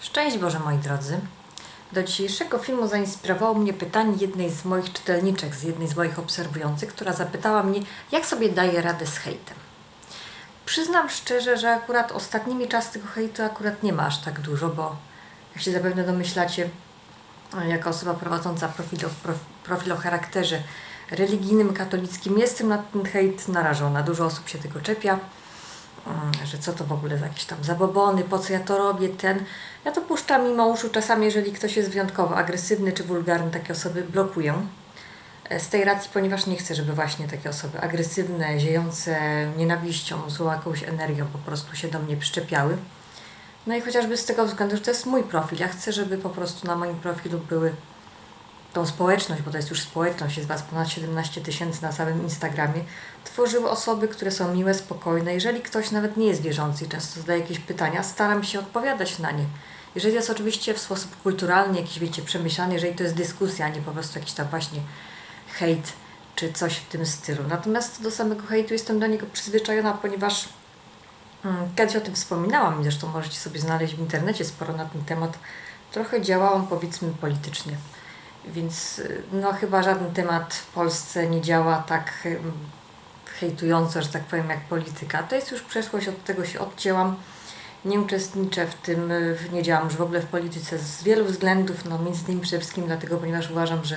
Szczęść Boże moi drodzy. Do dzisiejszego filmu zainspirowało mnie pytanie jednej z moich czytelniczek, z jednej z moich obserwujących, która zapytała mnie, jak sobie daję radę z hejtem. Przyznam szczerze, że akurat ostatnimi czasy tego hejtu akurat nie ma aż tak dużo, bo jak się zapewne domyślacie, jako osoba prowadząca profil o, prof- profil o charakterze religijnym, katolickim, jestem na ten hejt narażona. Dużo osób się tego czepia, że co to w ogóle za jakieś tam zabobony, po co ja to robię, ten. Ja to puszczam mimo uszu. Czasami, jeżeli ktoś jest wyjątkowo agresywny czy wulgarny, takie osoby blokuję. E, Z tej racji, ponieważ nie chcę, żeby właśnie takie osoby agresywne, ziejące nienawiścią, złą jakąś energią po prostu się do mnie przyczepiały. No i chociażby z tego względu, że to jest mój profil. Ja chcę, żeby po prostu na moim profilu były tą społeczność, bo to jest już społeczność, jest Was ponad 17 tysięcy na całym Instagramie, tworzyły osoby, które są miłe, spokojne. Jeżeli ktoś nawet nie jest wierzący i często zadaje jakieś pytania, staram się odpowiadać na nie. Jeżeli jest oczywiście w sposób kulturalny, jakiś, wiecie, przemyślany, jeżeli to jest dyskusja, a nie po prostu jakiś tam właśnie hejt czy coś w tym stylu. Natomiast do samego hejtu jestem do niego przyzwyczajona, ponieważ mm, kiedyś o tym wspominałam i zresztą możecie sobie znaleźć w internecie sporo na ten temat. Trochę działałam powiedzmy politycznie. Więc y, no chyba żaden temat w Polsce nie działa tak hejtująco, że tak powiem, jak polityka. To jest już przeszłość, od tego się odcięłam. Nie uczestniczę w tym, y, nie działam już w ogóle w polityce z wielu względów, no między innymi przede wszystkim dlatego, ponieważ uważam, że,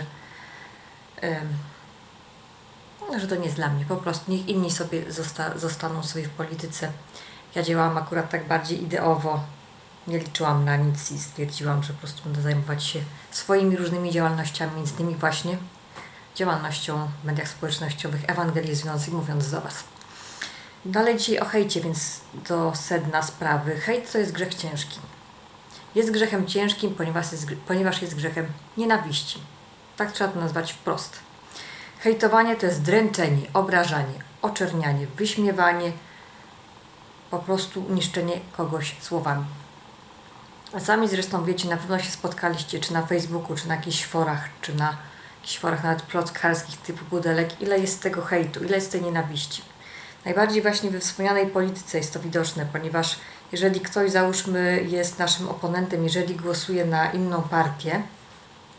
no, że to nie jest dla mnie. Po prostu niech inni sobie zosta- zostaną sobie w polityce. Ja działałam akurat tak bardziej ideowo, nie liczyłam na nic i stwierdziłam, że po prostu będę zajmować się swoimi różnymi działalnościami, między innymi właśnie działalnością w mediach społecznościowych ewangelizujących, mówiąc do Was. Dalej dzisiaj o hejcie, więc do sedna sprawy. Hejt to jest grzech ciężki. Jest grzechem ciężkim, ponieważ jest, ponieważ jest grzechem nienawiści. Tak trzeba to nazwać wprost. Hejtowanie to jest dręczenie, obrażanie, oczernianie, wyśmiewanie, po prostu niszczenie kogoś słowami. A Sami zresztą wiecie, na pewno się spotkaliście, czy na Facebooku, czy na jakichś forach, czy na jakichś forach nawet plotkarskich typu Pudelek, ile jest tego hejtu, ile jest tej nienawiści. Najbardziej właśnie we wspomnianej polityce jest to widoczne, ponieważ jeżeli ktoś, załóżmy, jest naszym oponentem, jeżeli głosuje na inną partię,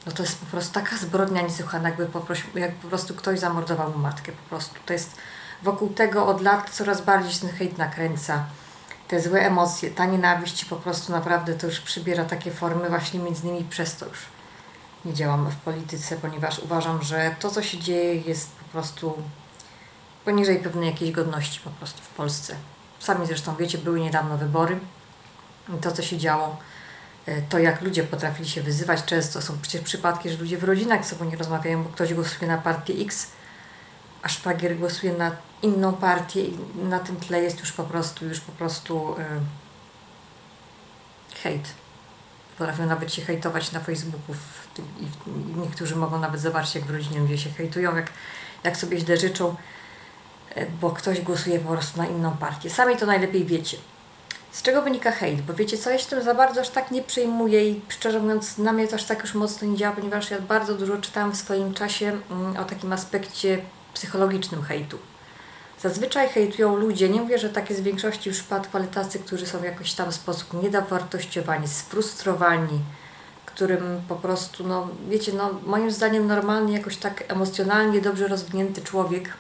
no to jest po prostu taka zbrodnia niesłychana, jakby po, proś- jak po prostu ktoś zamordował mu matkę, po prostu. To jest wokół tego od lat coraz bardziej się ten hejt nakręca te złe emocje, ta nienawiść po prostu naprawdę to już przybiera takie formy właśnie między innymi przez to już nie działam w polityce, ponieważ uważam, że to co się dzieje jest po prostu poniżej pewnej jakiejś godności po prostu w Polsce. Sami zresztą wiecie, były niedawno wybory i to co się działo, e, to jak ludzie potrafili się wyzywać, często są przecież przypadki, że ludzie w rodzinach ze sobą nie rozmawiają, bo ktoś głosuje na partię X, a szwagier głosuje na inną partię i na tym tle jest już po prostu, już po prostu y, hejt. Potrafią nawet się hejtować na Facebooku w i, i niektórzy mogą nawet zobaczyć, jak w rodzinie ludzie się hejtują, jak, jak sobie źle życzą, y, bo ktoś głosuje po prostu na inną partię. Sami to najlepiej wiecie. Z czego wynika hejt? Bo wiecie co, ja się tym za bardzo aż tak nie przejmuję i szczerze mówiąc na mnie to aż tak już mocno nie działa, ponieważ ja bardzo dużo czytałam w swoim czasie mm, o takim aspekcie psychologicznym hejtu. Zazwyczaj hejtują ludzie, nie mówię, że tak jest w większości przypadków, ale tacy, którzy są w jakiś tam sposób niedowartościowani, sfrustrowani, którym po prostu, no wiecie, no moim zdaniem normalny, jakoś tak emocjonalnie dobrze rozwinięty człowiek,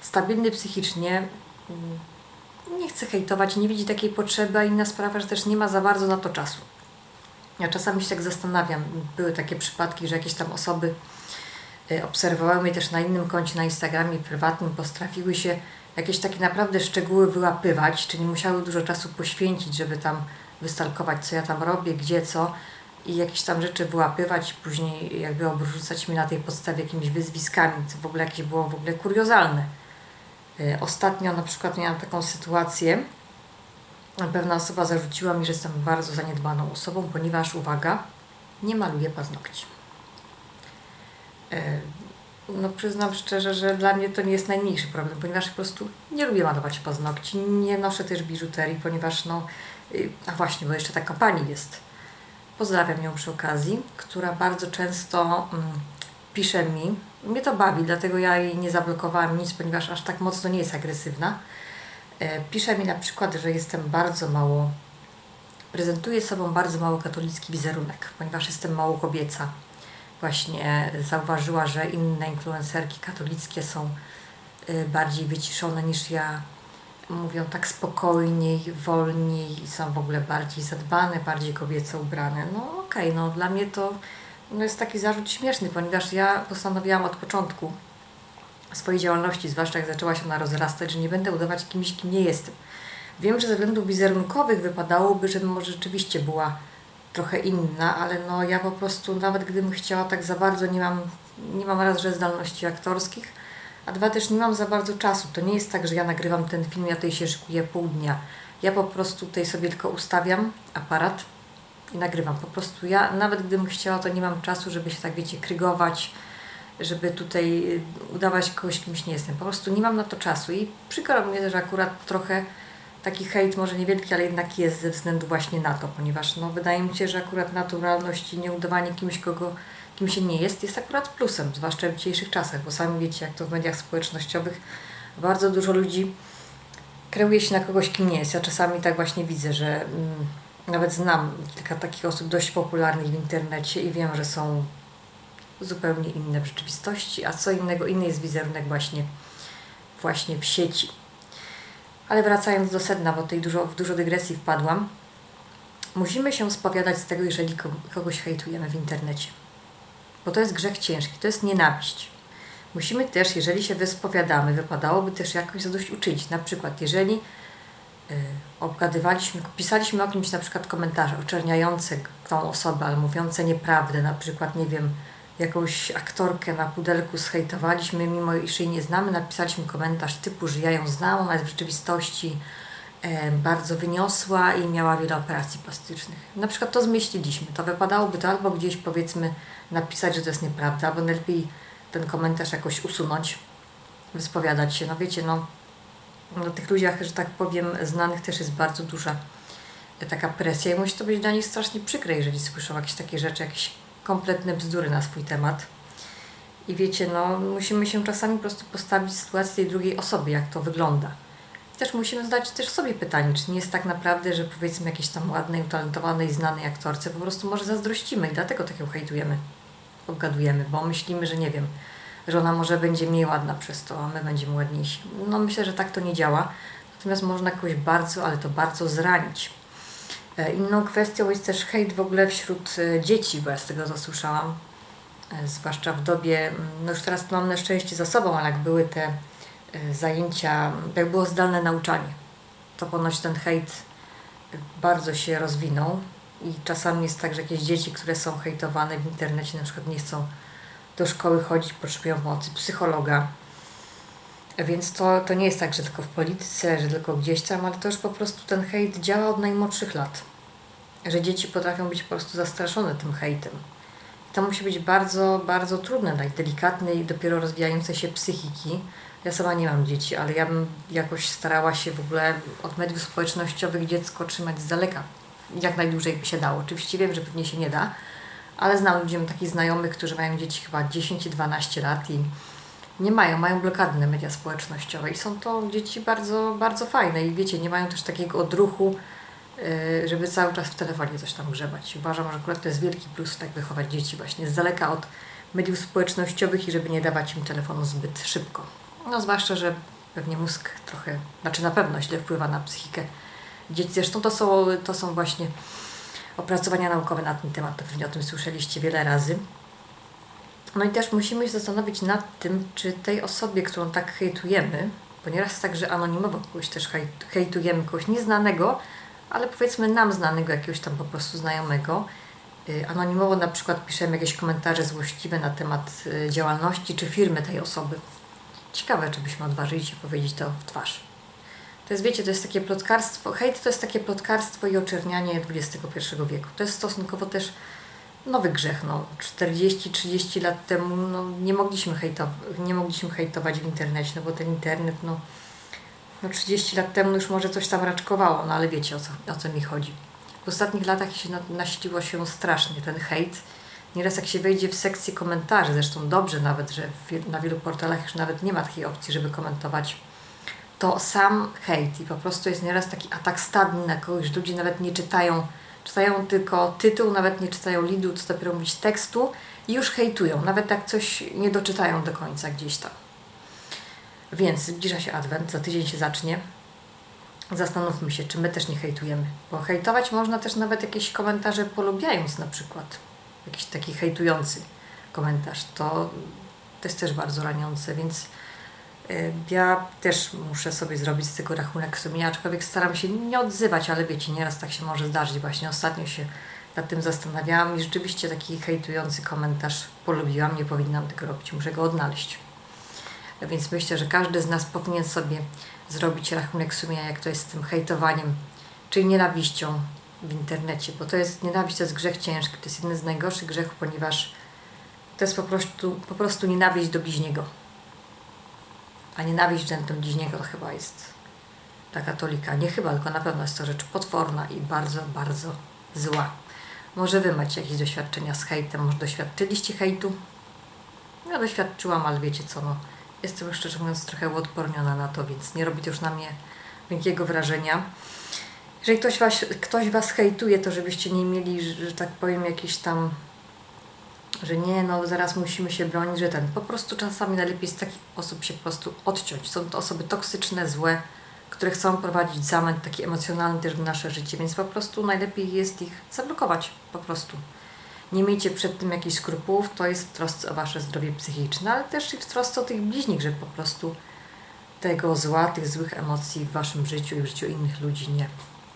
stabilny psychicznie, mm, nie chce hejtować, nie widzi takiej potrzeby, a inna sprawa, że też nie ma za bardzo na to czasu. Ja czasami się tak zastanawiam, były takie przypadki, że jakieś tam osoby obserwowały mnie też na innym koncie na Instagramie prywatnym, potrafiły się jakieś takie naprawdę szczegóły wyłapywać, czyli musiały dużo czasu poświęcić, żeby tam wystalkować, co ja tam robię, gdzie, co i jakieś tam rzeczy wyłapywać, później jakby obrzucać mi na tej podstawie jakimiś wyzwiskami, co w ogóle jakieś było w ogóle kuriozalne. Y, Ostatnio na przykład miałam taką sytuację, pewna osoba zarzuciła mi, że jestem bardzo zaniedbaną osobą, ponieważ, uwaga, nie maluję paznokci. No przyznam szczerze, że dla mnie to nie jest najmniejszy problem, ponieważ po prostu nie lubię malować paznokci, nie noszę też biżuterii, ponieważ no, y, a właśnie, bo jeszcze taka pani jest, pozdrawiam ją przy okazji, która bardzo często mm, pisze mi, mnie to bawi, dlatego ja jej nie zablokowałam nic, ponieważ aż tak mocno nie jest agresywna. E, Pisze mi na przykład, że jestem bardzo mało prezentuję sobą bardzo mało katolicki wizerunek, ponieważ jestem mało kobieca. Właśnie zauważyła, że inne influencerki katolickie są y, bardziej wyciszone niż ja. Mówią tak spokojniej, wolniej i są w ogóle bardziej zadbane, bardziej kobieco ubrane. No okej, okay, no dla mnie to no jest taki zarzut śmieszny, ponieważ ja postanowiłam od początku swojej działalności, zwłaszcza jak zaczęła się ona rozrastać, że nie będę udawać kimś, kim nie jestem. Wiem, że ze względów wizerunkowych wypadałoby, żebym może rzeczywiście była trochę inna, ale no ja po prostu nawet gdybym chciała tak za bardzo, nie mam, nie mam raz, że zdolności aktorskich, a dwa też nie mam za bardzo czasu. To nie jest tak, że ja nagrywam ten film, ja tutaj się szykuję pół dnia. Ja po prostu tutaj sobie tylko ustawiam aparat i nagrywam. Po prostu ja, nawet gdybym chciała, to nie mam czasu, żeby się tak, wiecie, krygować, żeby tutaj udawać kogoś, kimś nie jestem. Po prostu nie mam na to czasu i przykro mnie, że akurat trochę taki hejt, może niewielki, ale jednak jest ze względu właśnie na to, ponieważ no, wydaje mi się, że akurat naturalność i nieudawanie kimś, kogo, kim się nie jest, jest akurat plusem, zwłaszcza w dzisiejszych czasach, bo sami wiecie, jak to w mediach społecznościowych bardzo dużo ludzi kreuje się na kogoś, kim nie jest. Ja czasami tak właśnie widzę, że mm, nawet znam kilka takich osób dość popularnych w internecie i wiem, że są zupełnie inne w rzeczywistości, a co innego, inny jest wizerunek właśnie, właśnie w sieci. Ale wracając do sedna, bo tutaj dużo, w dużo dygresji wpadłam, musimy się spowiadać z tego, jeżeli kogoś hejtujemy w internecie. Bo to jest grzech ciężki, to jest nienawiść. Musimy też, jeżeli się wyspowiadamy, wypadałoby też jakoś zadośćuczynić. Na przykład, jeżeli y, obgadywaliśmy, pisaliśmy o kimś na przykład komentarze oczerniające tą osobę, ale mówiące nieprawdę, na przykład, nie wiem, jakąś aktorkę na pudelku zhejtowaliśmy, mimo iż jej nie znamy, napisaliśmy komentarz typu, że ja ją znałam, ale w rzeczywistości e, bardzo wyniosła i miała wiele operacji plastycznych. Na przykład to zmieściliśmy. To wypadałoby to albo gdzieś powiedzmy napisać, że to jest nieprawda, albo najlepiej ten komentarz jakoś usunąć, wyspowiadać się. No wiecie, no na tych ludziach, że tak powiem, znanych też jest bardzo duża taka presja i musi to być dla nich strasznie przykre, jeżeli słyszą jakieś takie rzeczy, jakieś kompletne bzdury na swój temat. I wiecie, no, musimy się czasami po prostu postawić w sytuacji tej drugiej osoby, jak to wygląda. I też musimy zadać też sobie pytanie, czy nie jest tak naprawdę, że powiedzmy jakiejś tam ładnej, utalentowanej, znanej aktorce po prostu może zazdrościmy i dlatego tak ją hejtujemy, obgadujemy, bo myślimy, że nie wiem, że ona może będzie mniej ładna przez to, a my będziemy ładniejsi. No myślę, że tak to nie działa. Natomiast można kogoś bardzo, ale to bardzo zranić. E, inną kwestią jest też hejt w ogóle wśród e, dzieci, bo ja z tego co słyszałam, e, zwłaszcza w dobie, mm, no już teraz mam na szczęście za sobą, ale jak były te zajęcia, jak było zdalne nauczanie, to ponoć ten hejt bardzo się rozwinął i czasami jest tak, że jakieś dzieci, które są hejtowane w internecie, na przykład nie chcą do szkoły chodzić, potrzebują pomocy psychologa. Więc to, to nie jest tak, że tylko w polityce, że tylko gdzieś tam, ale to już po prostu ten hejt działa od najmłodszych lat że dzieci potrafią być po prostu zastraszone tym hejtem. To musi być bardzo, bardzo trudne dla delikatnej i dopiero rozwijającej się psychiki. Ja sama nie mam dzieci, ale ja bym jakoś starała się w ogóle od mediów społecznościowych dziecko trzymać z daleka. Jak najdłużej by się dało. Oczywiście wiem, że pewnie się nie da, ale znam ludzi, mam takich znajomych, którzy mają dzieci chyba 10-12 lat i nie mają, mają blokady na media społecznościowe i są to dzieci bardzo, bardzo fajne i wiecie, nie mają też takiego odruchu, Y, żeby cały czas w telefonie coś tam grzebać. Uważam, że akurat to jest wielki plus, tak wychować dzieci właśnie z daleka od mediów społecznościowych i żeby nie dawać im telefonu zbyt szybko. No zwłaszcza, że pewnie mózg trochę, znaczy na pewno źle wpływa na psychikę dzieci. Zresztą to są, to są właśnie opracowania naukowe na ten temat, to pewnie o tym słyszeliście wiele razy. No i też musimy się zastanowić nad tym, czy tej osobie, którą tak hejtujemy, bo nieraz jest tak, że anonimowo kogoś też hejtujemy, kogoś nieznanego, ale powiedzmy nam znanego jakiegoś tam po prostu znajomego. Y, anonimowo na przykład piszemy jakieś komentarze złośliwe na temat y, działalności czy firmy tej osoby. Ciekawe, czy byśmy odważyli się powiedzieć to w twarz. To jest, wiecie, to jest takie plotkarstwo, hejt to jest takie plotkarstwo i oczernianie XXI wieku. To jest stosunkowo też nowy grzech. No. 40-30 lat temu no, nie, mogliśmy hejtować, nie mogliśmy hejtować w internecie, no bo ten internet, no, no 30 lat temu już może coś tam raczkowało, no ale wiecie o co, o co mi chodzi. W ostatnich latach się nasiliło się strasznie ten hejt. Nieraz jak się wejdzie w sekcję komentarzy, zresztą dobrze nawet, że na wielu portalach już nawet nie ma takiej opcji, żeby komentować to sam hejt i po prostu jest nieraz taki atak stadny na kogoś, ludzie nawet nie czytają, czytają tylko tytuł, nawet nie czytają lidu, co dopiero mówić tekstu i już hejtują, nawet jak coś nie doczytają do końca gdzieś tam. Więc zbliża się adwent, za tydzień się zacznie. Zastanówmy się, czy my też nie hejtujemy. Bo hejtować można też nawet jakieś komentarze polubiając na przykład. Jakiś taki hejtujący komentarz. To, to jest też bardzo raniące, więc ja też muszę sobie zrobić z tego rachunek sumienia, aczkolwiek staram się nie odzywać, ale wiecie, nieraz tak się może zdarzyć. Właśnie ostatnio się nad tym zastanawiałam i rzeczywiście taki hejtujący komentarz polubiłam. Nie powinnam tego robić, muszę go odnaleźć. Więc myślę, że każdy z nas powinien sobie zrobić rachunek sumienia, jak to jest z tym hejtowaniem, czyli nienawiścią w internecie, bo to jest nienawiść, to jest grzech ciężki, to jest jeden z najgorszych grzechów, ponieważ to jest po prostu, po prostu nienawiść do bliźniego. A nienawiść względem bliźniego to chyba jest ta katolika. Nie chyba, tylko na pewno jest to rzecz potworna i bardzo, bardzo zła. Może Wy macie jakieś doświadczenia z hejtem, może doświadczyliście hejtu? Ja doświadczyłam, ale wiecie co, no, jestem szczerze mówiąc trochę uodporniona na to, więc nie robi to już na mnie wielkiego wrażenia. Jeżeli ktoś was, ktoś was hejtuje, to żebyście nie mieli, że, tak powiem, jakieś tam, że nie, no zaraz musimy się bronić, że ten. Po prostu czasami najlepiej z takich osób się po prostu odciąć. Są to osoby toksyczne, złe, które chcą prowadzić zamęt taki emocjonalny też w nasze życie, więc po prostu najlepiej jest ich zablokować po prostu. Nie miejcie przed tym jakichś skrupułów, to jest w trosce o wasze zdrowie psychiczne, ale też i w trosce o tych bliźnich, żeby po prostu tego zła, tych złych emocji w waszym życiu i w życiu innych ludzi nie,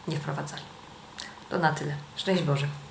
nie wprowadzali. To na tyle. Szczęść Boże.